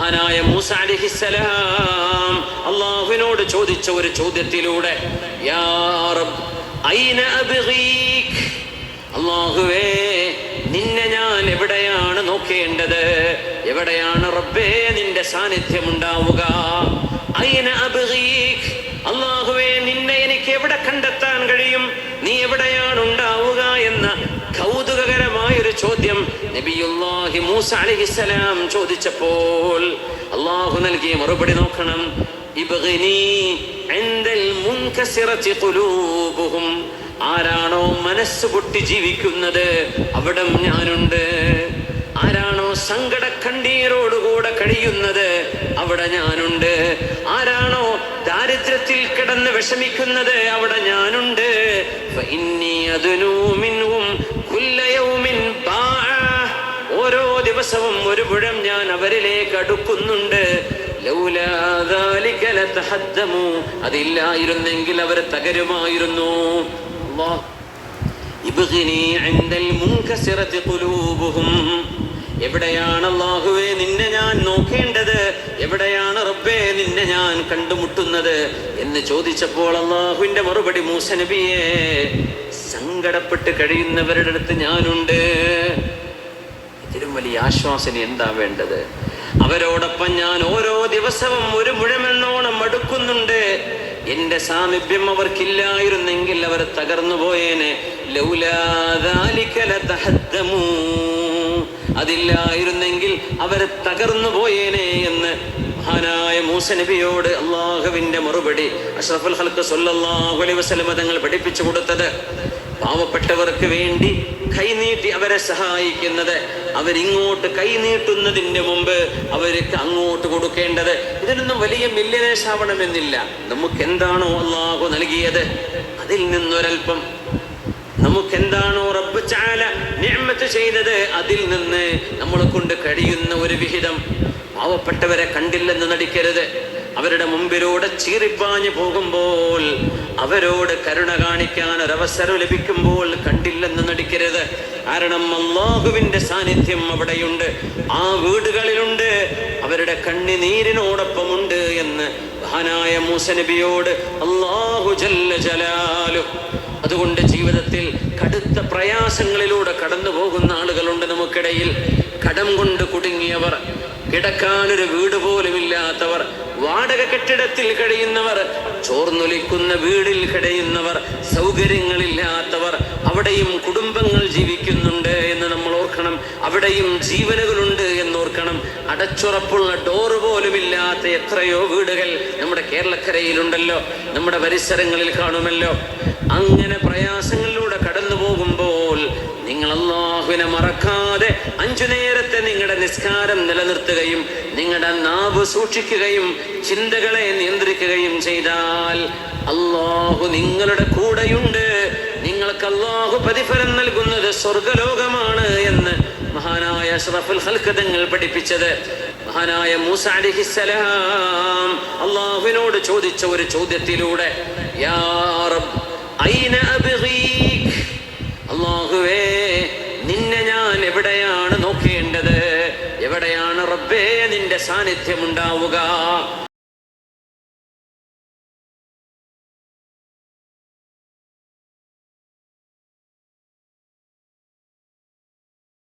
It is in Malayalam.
മഹാനായ മൂസ അലിഹിസലാം അള്ളാഹുവിനോട് ചോദിച്ച ഒരു ചോദ്യത്തിലൂടെ? അള്ളാഹുവേ നിന്നെ ഞാൻ എവിടെയാണ് നോക്കേണ്ടത് എവിടെയാണ് റബ്ബേ നിന്റെ സാന്നിധ്യം ഉണ്ടാവുക? അള്ളാഹുവേ നിന്നെ എനിക്ക് എവിടെ കണ്ടെത്താൻ കഴിയും നീ എവിടെയാണ് ഉണ്ടാവുക എന്ന കൗതുകകരമായ ഒരു ചോദ്യം നബിയുല്ലാഹി മൂസ അലൈഹിസ്സലാം ചോദിച്ചപ്പോൾ അള്ളാഹു നൽകിയ മറുപടി നോക്കണം. ആരാണോ മനസ്സ് പൊട്ടി ജീവിക്കുന്നത് അവിടം ഞാനുണ്ട്. ആരാണോ സങ്കട കണ്ണീരോടുകൂടെ കഴിയുന്നത് അവിടെ ഞാനുണ്ട്. ആരാണോ ദാരിദ്ര്യത്തിൽ കിടന്ന് വിഷമിക്കുന്നത് അവിടെ ഞാനുണ്ട്. ഫഇന്നി എപ്പോഴും ഞാൻ അവരിലേക്ക് അടുക്കുന്നുണ്ട്. അതില്ലായിരുന്നെങ്കിൽ അവർ തകരുമായിരുന്നു. എവിടെയാണ് അള്ളാഹുവെ നിന്നെ ഞാൻ നോക്കേണ്ടത്? എവിടെയാണ് റബ്ബേ നിന്നെ ഞാൻ കണ്ടുമുട്ടുന്നത്? എന്ന് ചോദിച്ചപ്പോൾ അള്ളാഹുവിന്റെ മറുപടി മൂസനബിയെ സങ്കടപ്പെട്ട് കഴിയുന്നവരുടെ അടുത്ത് ഞാനുണ്ട്. ഏറ്റവും വലിയ ആശ്വാസന എന്താ വേണ്ടത്? അവരോടൊപ്പം ഞാൻ ഓരോ ദിവസവും ഒരു മുഴമെന്നോണം അടുക്കുന്നുണ്ട്. എന്റെ സാമീപ്യം അവർക്കില്ലായിരുന്നെങ്കിൽ അവർ തകർന്നു പോയേനെ. അതില്ലായിരുന്നെങ്കിൽ അവർ തകർന്നു പോയേനെ എന്ന് മഹാനായ മൂസ നബിയോട് അള്ളാഹുവിന്റെ മറുപടി അഷ്റഫുൽ ഹൽക്ക് സൊല്ലാഹു വസ്ലമ തങ്ങൾ പഠിപ്പിച്ചു കൊടുത്തത്. പാവപ്പെട്ടവർക്ക് വേണ്ടി കൈനീട്ടി അവരെ സഹായിക്കുന്നത്. അവരിങ്ങോട്ട് കൈനീട്ടുന്നതിന്റെ മുമ്പ് അവർക്ക് അങ്ങോട്ട് കൊടുക്കേണ്ടത്. ഇതിനൊന്നും വലിയ മില്യനേഴ്സ് ആവണമെന്നില്ല നമുക്ക് എന്താണോ അള്ളാഹു നൽകിയത്? അതിൽ നിന്നൊരൽപ്പം. നമുക്ക് എന്താണോ റബ്ബ് ചാല നിയമത്ത് ചെയ്തത്? അതിൽ നിന്ന് നമ്മളെ കൊണ്ട് കഴിയുന്ന ഒരു വിഹിതം. പാവപ്പെട്ടവരെ കണ്ടില്ലെന്ന് നടിക്കരുത്. അവരുടെ മുമ്പിലൂടെ ചീറിപ്പാഞ്ഞു പോകുമ്പോൾ അവരോട് കരുണ കാണിക്കാൻ ഒരവസരം ലഭിക്കുമ്പോൾ കണ്ടില്ലെന്ന് നടിക്കരുത്. കാരണം അള്ളാഹുവിന്റെ സാന്നിധ്യം അവിടെയുണ്ട്. ആ വീടുകളിലുണ്ട്. അവരുടെ കണ്ണിനീരിനോടൊപ്പമുണ്ട് എന്ന് മഹാനായ മൂസനബിയോട് അള്ളാഹു ജല്ല ജലാലു. അതുകൊണ്ട് ജീവിതത്തിൽ കടുത്ത പ്രയാസങ്ങളിലൂടെ കടന്നു പോകുന്ന ആളുകളുണ്ട് നമുക്കിടയിൽ. കടം കൊണ്ട് കുടുങ്ങിയവർ കിടക്കാനൊരു വീട് പോലും ഇല്ലാത്തവർ വാടക കെട്ടിടത്തിൽ കഴിയുന്നവർ ചോർന്നൊലിക്കുന്ന വീടിൽ കിടയുന്നവർ സൗകര്യങ്ങളില്ലാത്തവർ അവിടെയും കുടുംബങ്ങൾ ജീവിക്കുന്നുണ്ട് എന്ന് നമ്മൾ ഓർക്കണം. അവിടെയും ജീവനുകളുണ്ട് എന്നോർക്കണം അടച്ചുറപ്പുള്ള ഡോറ് പോലും ഇല്ലാത്ത എത്രയോ വീടുകൾ നമ്മുടെ കേരളക്കരയിലുണ്ടല്ലോ. നമ്മുടെ പരിസരങ്ങളിൽ കാണുമല്ലോ. അങ്ങനെ പ്രയാസങ്ങളിലൂടെ കടന്നു പോകുമ്പോൾ അള്ളാഹുവിനെ മറക്കാതെ അഞ്ചു നേരത്തെ നിങ്ങളുടെ നിസ്കാരം നിലനിർത്തുകയും നിങ്ങളുടെ നാവ് സൂക്ഷിക്കുകയും ചിന്തകളെ നിയന്ത്രിക്കുകയും ചെയ്താൽ അള്ളാഹു നിങ്ങളുടെ കൂടെയുണ്ട് നിങ്ങൾക്ക് അള്ളാഹു പ്രതിഫലം നൽകുന്നത് സ്വർഗലോകമാണ് എന്ന് മഹാനായ അഷ്റഫുൽ ഹൽക്കതങ്ങൾ പഠിപ്പിച്ചത് മഹാനായ മൂസ അലിഹിസലാം അള്ളാഹുവിനോട് ചോദിച്ച ഒരു ചോദ്യത്തിലൂടെ യാ റബ്ബ് ഐന? നിന്റെ സാന്നിധ്യം ഉണ്ടാവുക